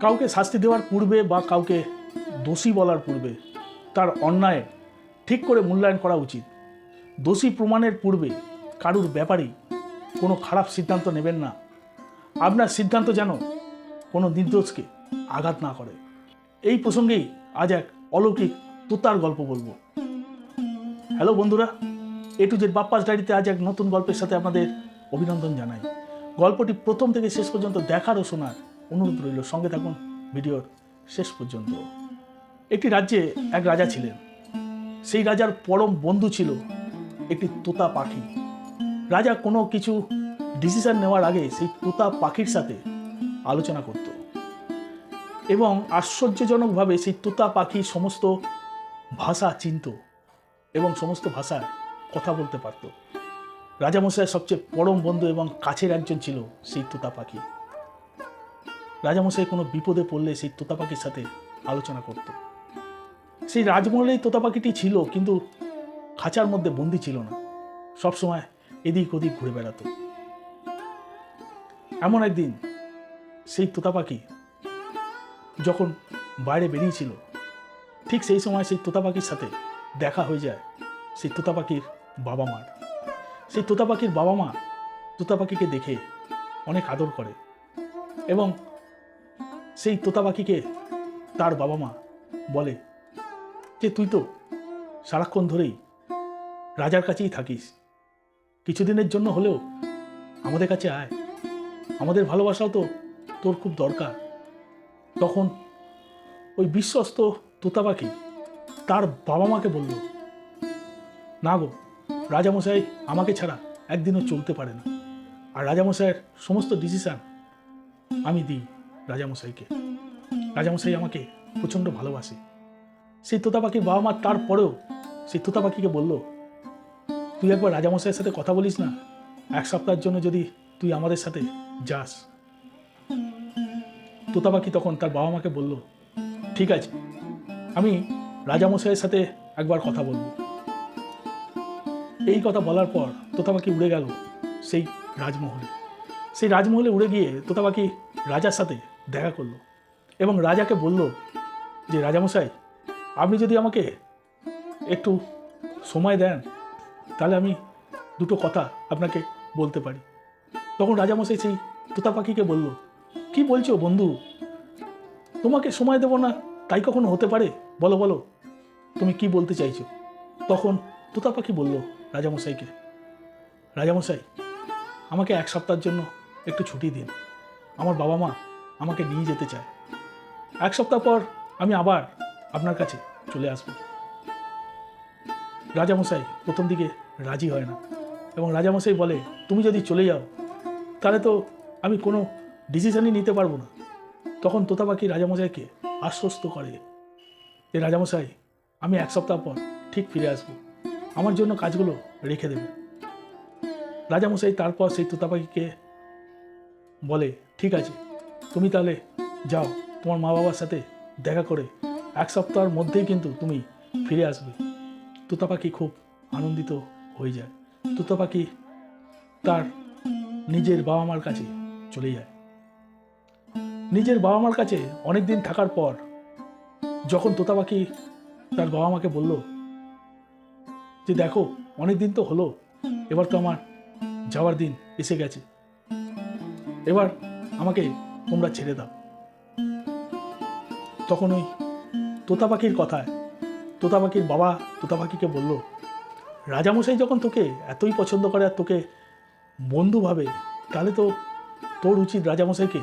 কাউকে শাস্তি দেওয়ার পূর্বে বা কাউকে দোষী বলার পূর্বে তার অন্যায় ঠিক করে মূল্যায়ন করা উচিত। দোষী প্রমাণের পূর্বে কারুর ব্যাপারেই কোনো খারাপ সিদ্ধান্ত নেবেন না। আপনার সিদ্ধান্ত যেন কোনো নির্দোষকে আঘাত না করে। এই প্রসঙ্গেই আজ এক অলৌকিক তোতার গল্প বলব। হ্যালো বন্ধুরা, এ টু জেড বাপ্পাস ডায়েরিতে আজ এক নতুন গল্পের সাথে আপনাদের অভিনন্দন জানাই। গল্পটি প্রথম থেকে শেষ পর্যন্ত দেখার ও শোনার অনুরোধ রইল, সঙ্গে থাকুন ভিডিওর শেষ পর্যন্ত। একটি রাজ্যে এক রাজা ছিলেন। সেই রাজার পরম বন্ধু ছিল একটি তোতা পাখি। রাজা কোনো কিছু ডিসিশন নেওয়ার আগে সেই তোতা পাখির সাথে আলোচনা করত এবং আশ্চর্যজনকভাবে সেই তোতা পাখি সমস্ত ভাষা চিনত এবং সমস্ত ভাষায় কথা বলতে পারত। রাজামশাইয়ের সবচেয়ে পরম বন্ধু এবং কাছের একজন ছিল সেই তোতা পাখি। রাজামশাই কোনো বিপদে পড়লে সেই তোতা পাখির সাথে আলোচনা করত। সেই রাজমহলেই তোতা পাখিটি ছিল, কিন্তু খাঁচার মধ্যে বন্দি ছিল না। সবসময় এদিক ওদিক ঘুরে বেড়াতো। এমন একদিন সেই তোতা পাখি যখন বাইরে বেরিয়েছিল, ঠিক সেই সময় সেই তোতা পাখির সাথে দেখা হয়ে যায় সেই তোতা পাখির বাবা মার সেই তোতা পাখির বাবা মা তোতা পাখিকে দেখে অনেক আদর করে এবং সেই তোতা পাখিকে তার বাবা মা বলে যে, তুই তো সারাক্ষণ ধরেই রাজার কাছেই থাকিস। কিছুদিনের জন্য হলেও আমাদের কাছে আয়। আমাদের ভালোবাসাও তো তোর খুব দরকার। তখন ওই বিশ্বস্ত তোতা পাখি তার বাবা মাকে বলল, না গো, রাজামশাই আমাকে ছাড়া একদিনও চলতে পারে না। আর রাজামশাইয়ের সমস্ত ডিসিশান আমি দিই। রাজামশাইকে। রাজামশাই আমাকে প্রচণ্ড ভালোবাসে। সেই তোতা পাখির বাবা মা তারপরেও সেই তোতা পাখিকে বলল, তুই একবার রাজামশাইয়ের সাথে কথা বলিস না? এক সপ্তাহের জন্য যদি তুই আমাদের সাথে যাস। তোতা পাখি তখন তার বাবা মাকে বলল, ঠিক আছে, আমি রাজামশাইয়ের সাথে একবার কথা বলব। এই কথা বলার পর তোতা পাখি উড়ে গেল সেই রাজমহলে। সেই রাজমহলে উড়ে গিয়ে তোতা পাখি রাজার সাথে দেখা করল এবং রাজাকে বলল যে, রাজামশাই, আপনি যদি আমাকে একটু সময় দেন, তাহলে আমি দুটো কথা আপনাকে বলতে পারি। তখন রাজামশাই সেই তোতা পাখিকে বলল, কি বলছো বন্ধু? তোমাকে সময় দেবো না, তাই কখনো হতে পারে? বলো বলো, তুমি কি বলতে চাইছো? তখন তোতা পাখি বলল রাজামশাইকে, রাজামশাই, আমাকে এক সপ্তাহের জন্য একটু ছুটি দিন। আমার বাবা মা আমাকে নিয়ে যেতে চায়। এক সপ্তাহ পর আমি আবার আপনার কাছে চলে আসব। রাজামশাই প্রথম দিকে রাজি হয় না এবং রাজামশাই বলে, তুমি যদি চলে যাও, তাহলে তো আমি কোনো ডিসিশনই নিতে পারব না। তখন তোতা পাখি রাজামশাইকে আশ্বস্ত করে যে, রাজামশাই, আমি এক সপ্তাহ পর ঠিক ফিরে আসব। আমার জন্য কাজগুলো রেখে দেবে। রাজামশাই তারপর সেই তোতা পাখিকে বলে, ঠিক আছে তুমি তাহলে যাও, তোমার মা বাবার সাথে দেখা করে এক সপ্তাহের মধ্যেই কিন্তু তুমি ফিরে আসবে। তোতা পাখি খুব আনন্দিত হয়ে যায়। তোতা পাখি তার নিজের বাবা মার কাছে চলে যায়। নিজের বাবা মার কাছে অনেক দিন থাকার পর যখন তোতা পাখি তার বাবা মাকে বলল যে, দেখো অনেক দিন তো হলো, এবার তো আমার যাওয়ার দিন এসে গেছে। এবার আমাকে তোমরা ছেড়ে দাও। তখন ওই তোতা পাখির কথায় তোতা পাখির বাবা তোতা পাখিকে বলল, রাজামশাই যখন তোকে এতই পছন্দ করে আর তোকে বন্ধু ভাবে, তাহলে তো তোর উচিত রাজামশাইকে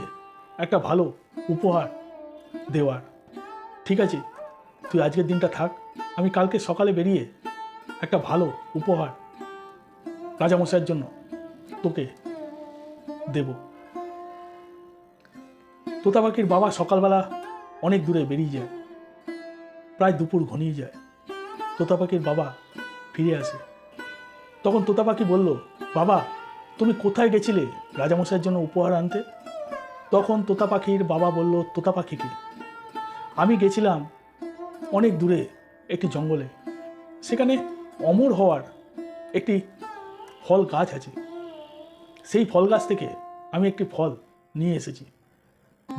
একটা ভালো উপহার দেওয়ার। ঠিক আছে, তুই আজকের দিনটা থাক, আমি কালকে সকালে বেরিয়ে একটা ভালো উপহার রাজামশাইয়ের জন্য তোকে দেব। তোতা পাখির বাবা সকালবেলা অনেক দূরে বেরিয়ে যায়। প্রায় দুপুর ঘনিয়ে যায়। তোতা পাখির বাবা ফিরে আসে। তখন তোতা পাখি বলল, বাবা, তুমি কোথায় গেছিলে রাজামশাইয়ের জন্য উপহার আনতে? তখন তোতা পাখির বাবা বলল তোতা পাখিকে আমি গেছিলাম অনেক দূরে একটি জঙ্গলে। সেখানে অমর হওয়ার একটি ফল গাছ আছে। সেই ফল গাছ থেকে আমি একটি ফল নিয়ে এসেছি।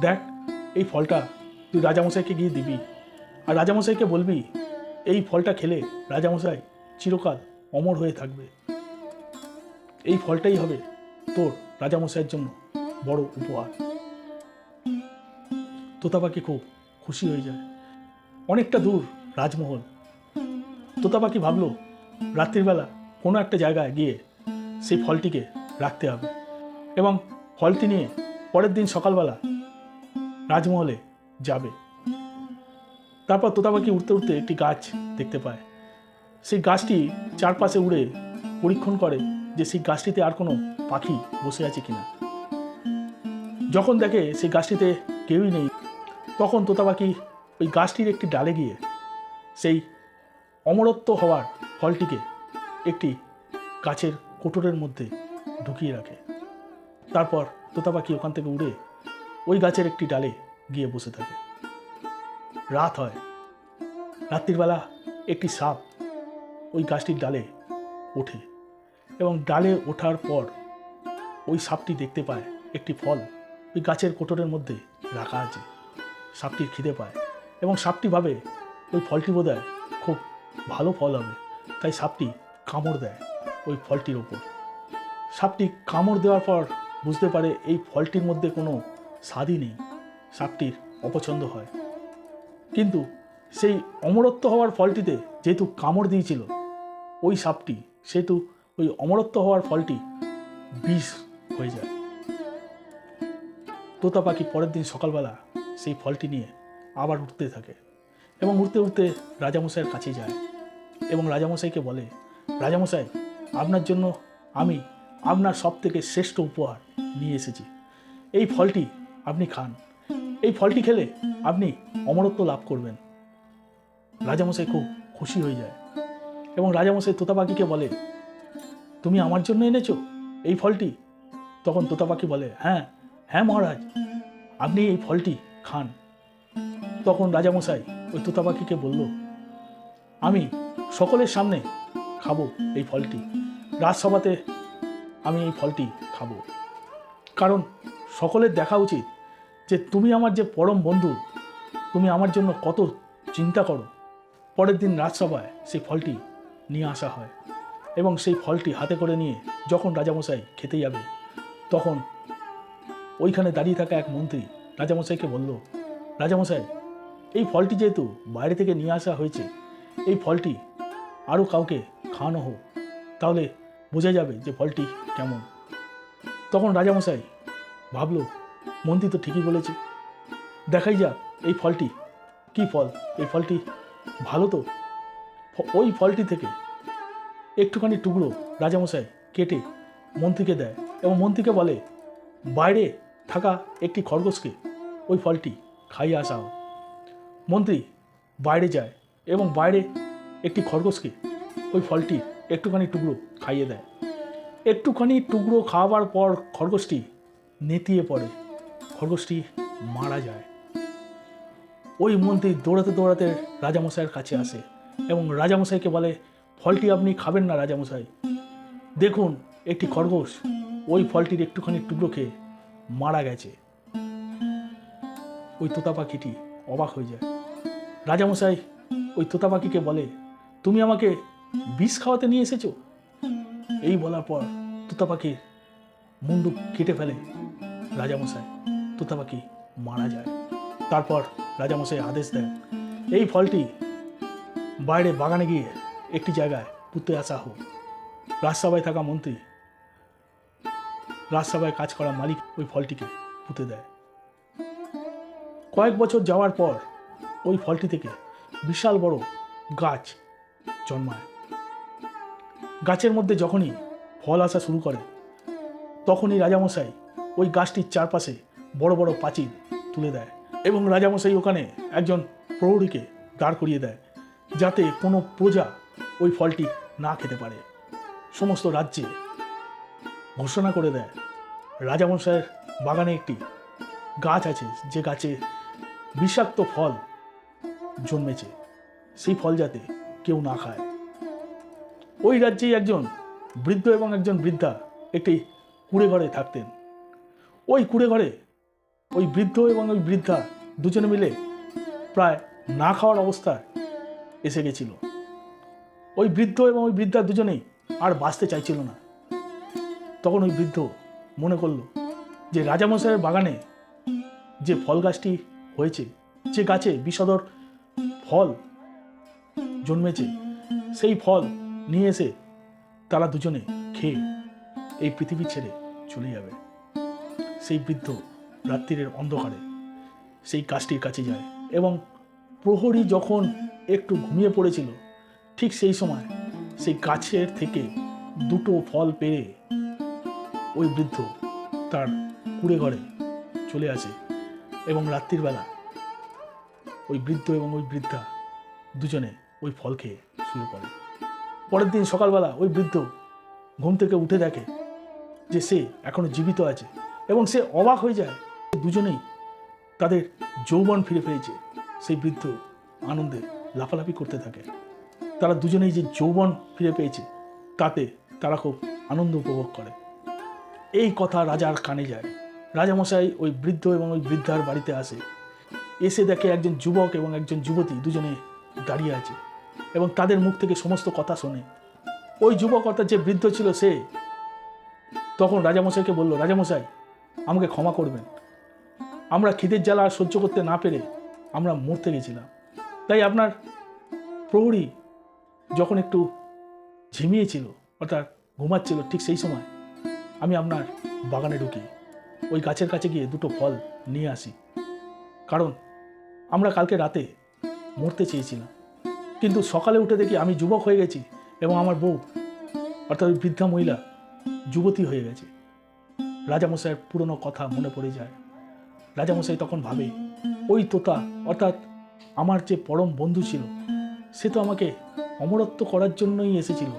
দেখ, এই ফলটা তুই রাজামশাইকে গিয়ে দিবি। আর রাজামশাইকে বলবি, এই ফলটা খেলে রাজামশাই চিরকাল অমর হয়ে থাকবে। এই ফলটাই হবে তোর রাজামশাইয়ের জন্য বড় উপহার। তোতা পাখি খুব খুশি হয়ে যায়। অনেকটা দূর রাজমহল। তোতা পাখি ভাবলো রাত্রিবেলা কোনো একটা জায়গায় গিয়ে সেই ফলটিকে রাখতে হবে। এবং ফলটি নিয়ে পরের দিন সকালবেলা রাজমহলে যাবে। তারপর তোতা পাখি উঠতে উঠতে একটি গাছ দেখতে পায়। সেই গাছটি চারপাশে উড়ে পরীক্ষণ করে যে সেই গাছটিতে আর কোনো পাখি বসে আছে কিনা। যখন দেখে সেই গাছটিতে কেউই নেই, তখন তোতা পাখি ওই গাছটির একটি ডালে গিয়ে সেই অমরত্ব হওয়ার ফলটিকে একটি গাছের কোটরের মধ্যে ঢুকিয়ে রাখে। তারপর তোতা পাখি ওখান থেকে উড়ে ওই গাছের একটি ডালে গিয়ে বসে থাকে। রাত হয়। রাত্রিবেলা একটি সাপ ওই গাছটির ডালে ওঠে এবং ডালে ওঠার পর ওই সাপটি দেখতে পায় একটি ফল ওই গাছের কোটরের মধ্যে রাখা আছে। সাপটির খিদে পায় এবং সাপটি ভাবে ওই ফলটি বোধহয় খুব ভালো ফল হবে। তাই সাপটি কামড় দেয় ওই ফলটির ওপর। সাপটি কামড় দেওয়ার পর বুঝতে পারে এই ফলটির মধ্যে কোনো স্বাদই নেই সাপটির অপছন্দ হয়। কিন্তু সেই অমরত্ব হওয়ার ফলটিতে যেহেতু কামড় দিয়েছিল, ওই সাপটি সেহেতু ওই অমরত্ব হওয়ার ফলটি বিষ হয়ে যায়। তোতা পাখি পরের দিন সকালবেলা সেই ফলটি নিয়ে আবার উঠতে থাকে এবং উঠতে উঠতে রাজামশাইয়ের কাছে যায় এবং রাজামশাইকে বলে, রাজামশাই, আপনার জন্য আমি আপনার সব থেকে শ্রেষ্ঠ উপহার নিয়ে এসেছি। এই ফলটি আপনি খান। এই ফলটি খেলে আপনি অমরত্ব লাভ করবেন। রাজামশাই খুব খুশি হয়ে যায় এবং রাজামশাই তোতা পাখিকে বলে, তুমি আমার জন্য এনেছো? এই ফলটি? তখন তোতা পাখি বলে হ্যাঁ হ্যাঁ মহারাজ, আপনি এই ফলটি খান। তখন রাজামশাই ওই তোতা পাখিকে বলল, আমি সকলের সামনে খাব এই ফলটি। রাজসভাতে আমি এই ফলটি খাব। কারণ সকলের দেখা উচিত যে তুমি আমার যে পরম বন্ধু, তুমি আমার জন্য কত চিন্তা করো। পরের দিন রাজসভায় সেই ফলটি নিয়ে আসা হয় এবং সেই ফলটি হাতে করে নিয়ে যখন রাজামশাই খেতে যাবে, তখন ওইখানে দাঁড়িয়ে থাকা এক মন্ত্রী রাজামশাইকে বলল, রাজামশাই, এই ফলটি যেহেতু বাইরে থেকে নিয়ে আসা হয়েছে, এই ফলটি আরও কাউকে খাওয়ানো হোক, তাহলে বোঝা যাবে যে ফলটি কেমন। তখন রাজামশাই ভাবলো মন্ত্রী তো ঠিকই বলেছে। দেখাই যাক এই ফলটি। কি ফল? এই ফলটি ভালো তো? ওই ফলটি থেকে একটুখানি টুকরো রাজামশাই কেটে মন্ত্রীকে দেয় এবং মন্ত্রীকে বলে, বাইরে থাকা একটি খরগোশকে ওই ফলটি খাইয়ে আসা হোক মন্ত্রী বাইরে যায় এবং বাইরে একটি খরগোশকে ওই ফলটি একটুখানি টুকরো খাইয়ে দেয়। একটুখানি টুকরো খাওয়াবার পর খরগোশটি নেতিয়ে পড়ে। খরগোশটি মারা যায়। ওই মন্ত্রী দৌড়াতে দৌড়াতে রাজামশাইয়ের কাছে আসে এবং রাজামশাইকে বলে, ফলটি আপনি খাবেন না রাজামশাই। দেখুন, একটি খরগোশ ওই ফলটির একটুখানি টুকরো খেয়ে মারা গেছে। ওই তোতা পাখিটি অবাক হয়ে যায়। রাজামশাই ওই তোতা পাখিকে বলে, তুমি আমাকে বিষ খাওয়াতে নিয়ে এসেছ? এই বলার পর তোতা পাখির মুন্ডু কেটে ফেলে রাজামশাই। তোতা পাখি মারা যায়। তারপর রাজামশাই আদেশ দেন, এই ফলটি বাইরে বাগানে গিয়ে একটি জায়গায় পুঁতে আসা হোক। রাজসভায় থাকা মন্ত্রী রাজসভায় কাজ করা মালিক ওই ফলটিকে পুঁতে দেয়। কয়েক বছর যাওয়ার পর ওই ফলটি থেকে বিশাল বড় গাছ জন্মায়। গাছের মধ্যে যখনই ফল আসা শুরু করে, তখনই রাজামশাই ওই গাছটির চারপাশে বড় বড় পাঁচিল তুলে দেয় এবং রাজামশাই ওখানে একজন প্রহরীকে দাঁড় করিয়ে দেয় যাতে কোনো প্রজা ওই ফলটি না খেতে পারে। সমস্ত রাজ্যে ঘোষণা করে দেয়। রাজামশাইয়ের বাগানে একটি গাছ আছে, যে গাছে বিষাক্ত ফল জন্মেছে। সেই ফল যাতে কেউ না খায়। ওই রাজ্যেই একজন বৃদ্ধ এবং একজন বৃদ্ধা একটি কুড়ে ঘরে থাকতেন। ওই কুড়ে ঘরে ওই বৃদ্ধ এবং ওই বৃদ্ধা দুজনে মিলে প্রায় না খাওয়ার অবস্থায় এসে গেছিল। ওই বৃদ্ধ এবং ওই বৃদ্ধা দুজনেই আর বাঁচতে চাইছিল না। তখন ওই বৃদ্ধ মনে করল যে রাজামশাইয়ের বাগানে যে ফল গাছটি হয়েছে, যে গাছে বিষধর ফল জন্মেছে, সেই ফল নিয়ে এসে তারা দুজনে খেয়ে এই পৃথিবী ছেড়ে চলে যাবে। সেই বৃদ্ধ রাত্রিরের অন্ধকারে সেই গাছটির কাছে যায় এবং প্রহরী যখন একটু ঘুমিয়ে পড়েছিল, ঠিক সেই সময় সেই গাছের থেকে দুটো ফল পেয়ে ওই বৃদ্ধ তার কুড়ে ঘরে চলে আসে এবং রাত্রির বেলা ওই বৃদ্ধ এবং ওই বৃদ্ধা দুজনে ওই ফল খেয়ে শুয়ে পড়ে। পরের দিন সকালবেলা ওই বৃদ্ধ ঘুম থেকে উঠে দেখে যে সে এখনও জীবিত আছে এবং সে অবাক হয়ে যায় দুজনেই তাদের যৌবন ফিরে পেয়েছে। সেই বৃদ্ধ আনন্দে লাফালাফি করতে থাকে। তারা দুজনেই যে যৌবন ফিরে পেয়েছে, তাতে তারা খুব আনন্দ উপভোগ করে। এই কথা রাজার কানে যায়। রাজামশাই ওই বৃদ্ধ এবং ওই বৃদ্ধার বাড়িতে আসে। এসে দেখে একজন যুবক এবং একজন যুবতী দুজনে দাঁড়িয়ে আছে এবং তাদের মুখ থেকে সমস্ত কথা শোনে। ওই যুবক অর্থাৎ যে বৃদ্ধ ছিল সে তখন রাজামশাইকে বলল, রাজামশাই, আমাকে ক্ষমা করবেন। আমরা খিদের জ্বালা আর সহ্য করতে না পেরে আমরা মরতে গেছিলাম। তাই আপনার প্রহরী যখন একটু ঝিমিয়েছিল, অর্থাৎ ঘুমাচ্ছিল ঠিক সেই সময়, আমি আপনার বাগানে ঢুকি। ওই গাছের কাছে গিয়ে দুটো ফল নিয়ে আসি। কারণ আমরা কালকে রাতে মরতে চেয়েছিলাম। কিন্তু সকালে উঠে দেখি আমি যুবক হয়ে গেছি এবং আমার বউ, অর্থাৎ ওই বৃদ্ধা মহিলা, যুবতী হয়ে গেছে। রাজামশাইয়ের পুরনো কথা মনে পড়ে যায়। রাজামশাই তখন ভাবে ওই তোতা, অর্থাৎ আমার যে পরম বন্ধু ছিল, সে তো আমাকে অমরত্ব করার জন্যই এসেছিল।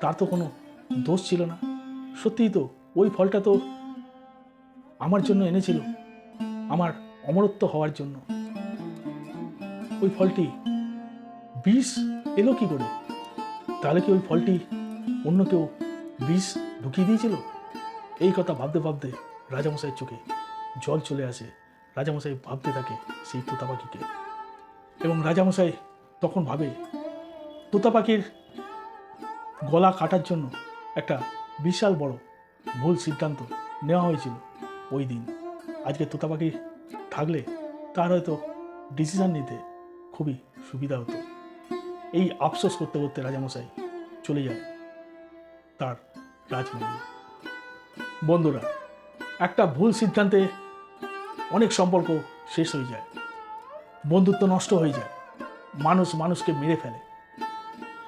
তার তো কোনো দোষ ছিল না। সত্যিই তো ওই ফলটা তো আমার জন্য এনেছিল, আমার অমরত্ব হওয়ার জন্য। ওই ফলটি বিষ এলো কি করে? তাহলে কি ওই ফলটি অন্য কেউ বিষ ঢুকিয়ে দিয়েছিল? এই কথা ভাবতে ভাবতে রাজামশাইয়ের চোখে জল চলে আসে, রাজামশাই ভাবতে থাকে সেই তোতা পাখিকে এবং রাজামশাই তখন ভাবে তোতা পাখির গলা কাটার জন্য একটা বিশাল বড় ভুল সিদ্ধান্ত নেওয়া হয়েছিল ওই দিন। আজকে তোতা পাখি থাকলে তার হয়তো ডিসিশন নিতে খুবই সুবিধা হতো। এই আফসোস করতে করতে রাজামশাই চলে যায় তার রাজমহলে। বন্ধুরা, একটা ভুল সিদ্ধান্তে অনেক সম্পর্ক শেষ হয়ে যায়। বন্ধুত্ব নষ্ট হয়ে যায়। মানুষ মানুষকে মেরে ফেলে।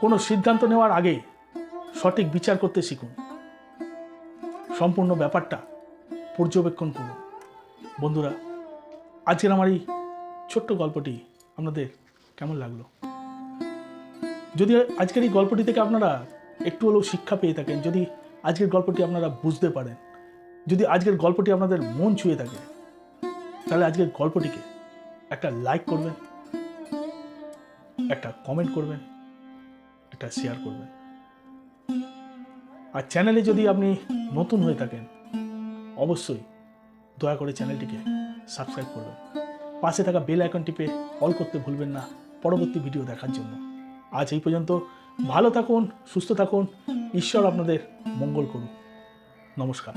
কোনো সিদ্ধান্ত নেওয়ার আগে সঠিক বিচার করতে শিখুন। সম্পূর্ণ ব্যাপারটা পর্যবেক্ষণ করুন। বন্ধুরা, আজকের আমার এই ছোট্ট গল্পটি আপনাদের কেমন লাগল? যদি আজকের এই গল্পটি থেকে আপনারা একটু হলেও শিক্ষা পেয়ে থাকেন, যদি আজকের গল্পটি আপনারা বুঝতে পারেন, যদি আজকের গল্পটি আপনাদের মন ছুঁয়ে থাকে তাহলে আজকের গল্পটিকে একটা লাইক করবেন, একটা কমেন্ট করবেন, একটা শেয়ার করবেন। আর চ্যানেলে যদি আপনি নতুন হয়ে থাকেন, অবশ্যই দয়া করে চ্যানেলটিকে সাবস্ক্রাইব করবেন। পাশে থাকা বেল আইকন টিপে অল করতে ভুলবেন না পরবর্তী ভিডিও দেখার জন্য। আজ এই পর্যন্ত, ভালো থাকুন, সুস্থ থাকুন, ঈশ্বর আপনাদের মঙ্গল করুন নমস্কার।